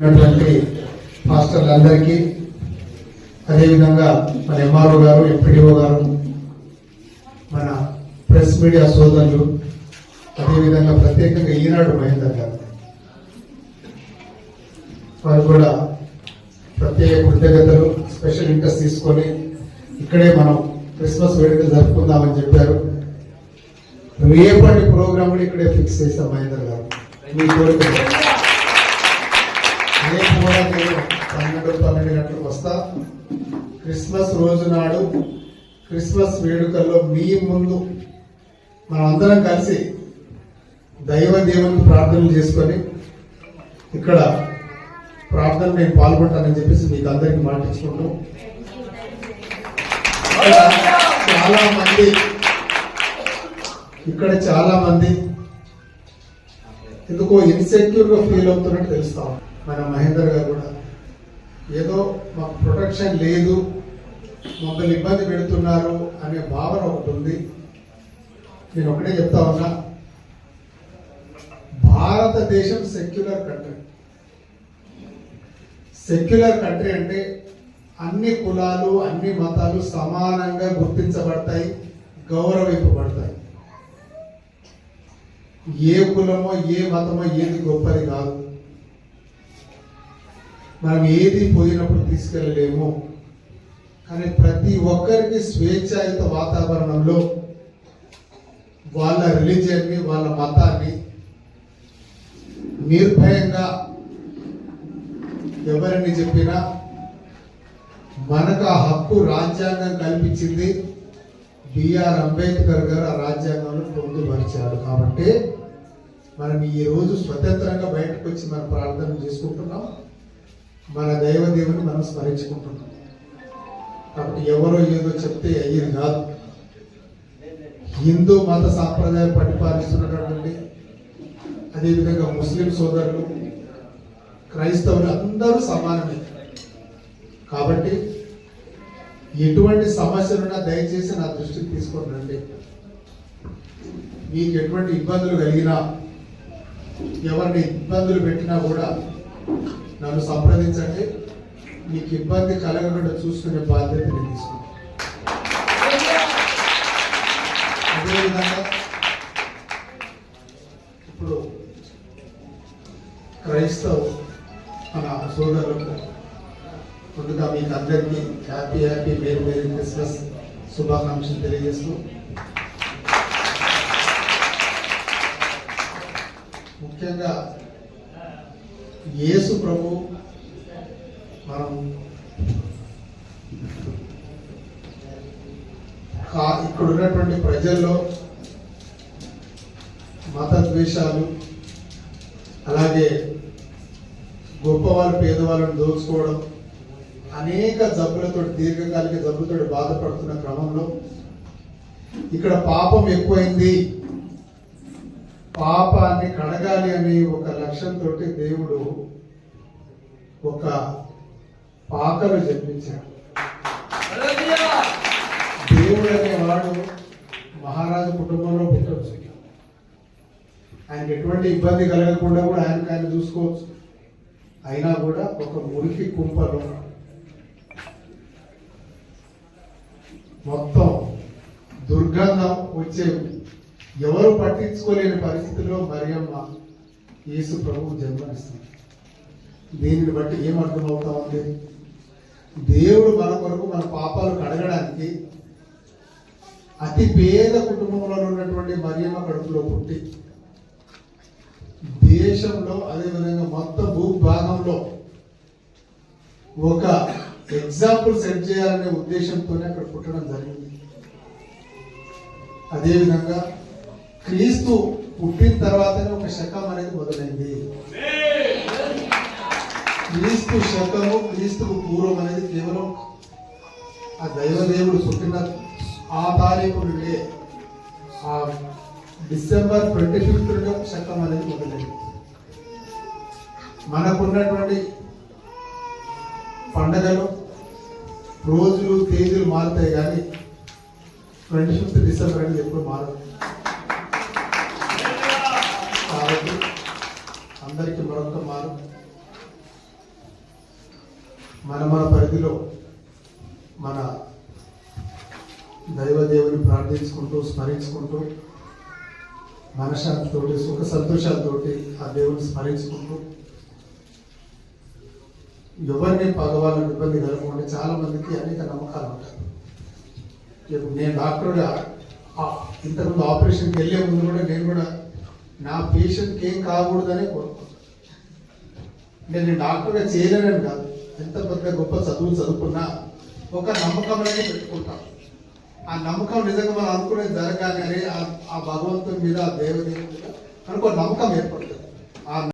ఉన్నటువంటి మాస్టర్లందరికీ అదేవిధంగా మన ఎంఆర్ఓ గారు ఎంపీడీఓ గారు మన ప్రెస్ మీడియా సోదరులు అదేవిధంగా ప్రత్యేకంగా ఈనాడు మహేందర్ గారు. వారు కూడా ప్రత్యేక కృతజ్ఞతలు స్పెషల్ ఇంట్రెస్ట్ తీసుకొని ఇక్కడే మనం క్రిస్మస్ వేడుకలు జరుపుకుందామని చెప్పారు. రేపటి ప్రోగ్రామ్ కూడా ఇక్కడే ఫిక్స్ చేస్తాం మహేందర్ గారు. మీ కోరిక. కూడా నేను పన్నెండు పన్నెండు గంటలకు వస్తా. క్రిస్మస్ రోజు నాడు క్రిస్మస్ వేడుకల్లో మీ ముందు మనందరం కలిసి దైవ దేవునికి ప్రార్థనలు చేసుకొని ఇక్కడ ప్రార్థన నేను పాల్గొంటానని చెప్పేసి మీకు అందరికి మాటించుకుంటూ చాలా మంది ఇక్కడ చాలా మంది ఎందుకో ఇన్సెక్యూర్గా ఫీల్ అవుతున్నట్టు తెలుస్తాం మన మహేందర్ గారు కూడా. ఏదో మాకు ప్రొటెక్షన్ లేదు మమ్మల్ని ఇబ్బంది పెడుతున్నారు అనే భావన ఒకటి ఉంది. నేను ఒకటే చెప్తా ఉన్నా. భారతదేశం సెక్యులర్ కంట్రీ సెక్యులర్ కంట్రీ అంటే అన్ని కులాలు అన్ని మతాలు సమానంగా గుర్తించబడతాయి గౌరవింపబడతాయి. ఏ కులమో ఏ మతమో ఏది గొప్పది కాదు. మనం ఏది పోయినప్పుడు తీసుకెళ్ళలేము. కానీ ప్రతి ఒక్కరికి స్వేచ్ఛాయుత వాతావరణంలో వాళ్ళ రిలీజియన్ని వాళ్ళ మతాన్ని నిర్భయంగా ఎవరిని చెప్పినా మనకు ఆ హక్కు రాజ్యాంగం కల్పించింది బిఆర్ అంబేద్కర్ గారు ఆ రాజ్యాంగంలో పొందుపరిచారు. కాబట్టి మనం ఈ రోజు స్వతంత్రంగా బయటకు వచ్చి మనం ప్రార్థన చేసుకుంటున్నాం. మన దైవదేవుని మనం స్మరించుకుంటున్నాం. కాబట్టి ఎవరో ఏదో చెప్తే అయ్యేది కాదు. హిందూ మత సాంప్రదాయం పరిపాలిస్తున్నటువంటి అదేవిధంగా ముస్లిం సోదరులు క్రైస్తవులు అందరూ సమానమే. కాబట్టి ఎటువంటి సమస్యలున్నా దయచేసి నా దృష్టికి తీసుకొని రండి. మీకు ఎటువంటి ఇబ్బందులు కలిగినా ఎవరిని ఇబ్బందులు పెట్టినా కూడా నన్ను సంప్రదించండి. మీకు ఇబ్బంది కలగకుండా చూసుకునే బాధ్యత నేను తీసుకుంటాను. అదేవిధంగా ఇప్పుడు క్రైస్తవ మన సోదరులకు ముందుగా మీకు అందరికీ happy happy merry merry Christmas శుభాకాంక్షలు తెలియజేస్తూ ముఖ్యంగా యేసు ప్రభు మనం ఇక్కడ ఉన్నటువంటి ప్రజల్లో మతద్వేషాలు అలాగే గొప్పవాళ్ళు పేదవాళ్ళను దోచుకోవడం అనేక జబ్బులతో దీర్ఘకాలిక జబ్బులతో బాధపడుతున్న క్రమంలో ఇక్కడ పాపం ఎక్కువైంది. పాపాన్ని కడగాలి అనే ఒక లక్ష్యంతో దేవుడు ఒక పాకను జన్మించాడు దేవుడు అనేవాడు మహారాజు కుటుంబంలో పుట్టవచ్చు ఆయనకి ఎటువంటి ఇబ్బంది కలగకుండా కూడా ఆయనకు ఆయన చూసుకోవచ్చు. అయినా కూడా ఒక మురికి కుంపలో మొత్తం దుర్గంధం వచ్చే ఎవరు పట్టించుకోలేని పరిస్థితిలో మరియమ్మ యేసు ప్రభువు జన్మనిస్తుంది. దీనిని బట్టి ఏం అర్థమవుతా ఉంది దేవుడు మన కొరకు మన పాపాలు కడగడానికి అతి పేద కుటుంబంలో ఉన్నటువంటి మరియమ్మ కడుపులో పుట్టి దేశంలో అదేవిధంగా మొత్తం భూభాగంలో ఒక ఎగ్జాంపుల్ సెట్ చేయాలనే ఉద్దేశంతోనే అక్కడ పుట్టడం జరిగింది. అదేవిధంగా క్రీస్తు పుట్టిన తర్వాతనే ఒక శకం అనేది మొదలైంది. క్రీస్తు శకము క్రీస్తుకు పూర్వం అనేది కేవలం ఆ దైవదేవుడు పుట్టిన ఆ తారీఖు నుండి ఆ డిసెంబర్ ట్వంటీ ఫిఫ్త్ నుండి ఒక శకం అనేది మొదలైంది. మనకున్నటువంటి పండగలు రోజులు తేదీలు మారుతాయి కానీ ట్వంటీ ఫిఫ్త్ డిసెంబర్ అనేది ఎప్పుడు మారదు. అందరికీ మరొక మారు. మన మన పరిధిలో మన దైవదేవుని ప్రార్థించుకుంటూ స్మరించుకుంటూ మనశాంతితోటి సుఖ సంతోషాలతోటి ఆ దేవుని స్మరించుకుంటూ ఎవరిని పగవాళ్ళని ఇబ్బంది కలగకుండా చాలా మందికి అనేక నమ్మకాలు ఉంటాయి. నేను డాక్టర్గా ఇంతకుముందు ఆపరేషన్కి వెళ్ళే ముందు కూడా నేను కూడా నా పేషెంట్కి ఏం కాకూడదనే కోరుకుంటాను నేను డాక్టర్గా చేయలేనని కాదు. ఎంత పెద్ద గొప్ప చదువు చదువుకున్నా ఒక నమ్మకం అనేది పెట్టుకుంటాం. ఆ నమ్మకం నిజంగా మనం అనుకునేది జరగాలి అని ఆ- ఆ భగవంతుని మీద ఆ దేవదేవుని మీద మనకు నమ్మకం ఏర్పడుతుంది.